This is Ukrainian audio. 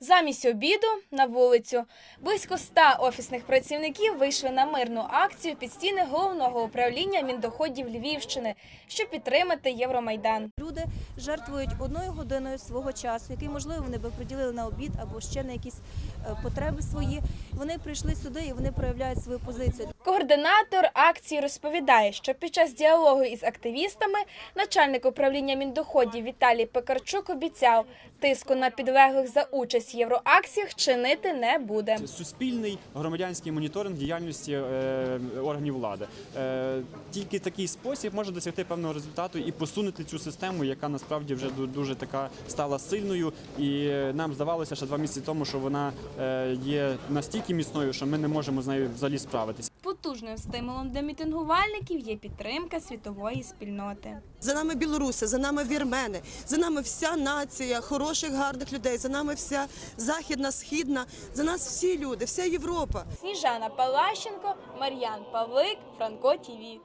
Замість обіду на вулицю близько ста офісних працівників вийшли на мирну акцію під стіни головного управління Міндоходів Львівщини, щоб підтримати Євромайдан. Люди жертвують одною годиною свого часу, який можливо вони би приділили на обід або ще на якісь е, потреби свої. Вони прийшли сюди і вони проявляють свою позицію. Координатор акції розповідає, що під час діалогу із активістами начальник управління Міндоходів Віталій Пекарчук обіцяв, тиску на підлеглих за участь в євроакціях чинити не буде. суспільний громадянський моніторинг діяльності е, органів влади. Е, тільки такий спосіб може досягти певного результату і посунути цю систему, яка насправді вже дуже така стала сильною. І нам здавалося ще два місяці тому, що вона е, є настільки міцною, що ми не можемо з нею взагалі справитися. Потужним стимулом для мітингувальників є підтримка світової спільноти. За нами білоруси, за нами вірмени, за нами вся нація хороших, гарних людей, за нами вся західна, східна, за нас всі люди, вся Європа. Сніжана Палащенко, Мар'ян Павлик, Франко Тіві.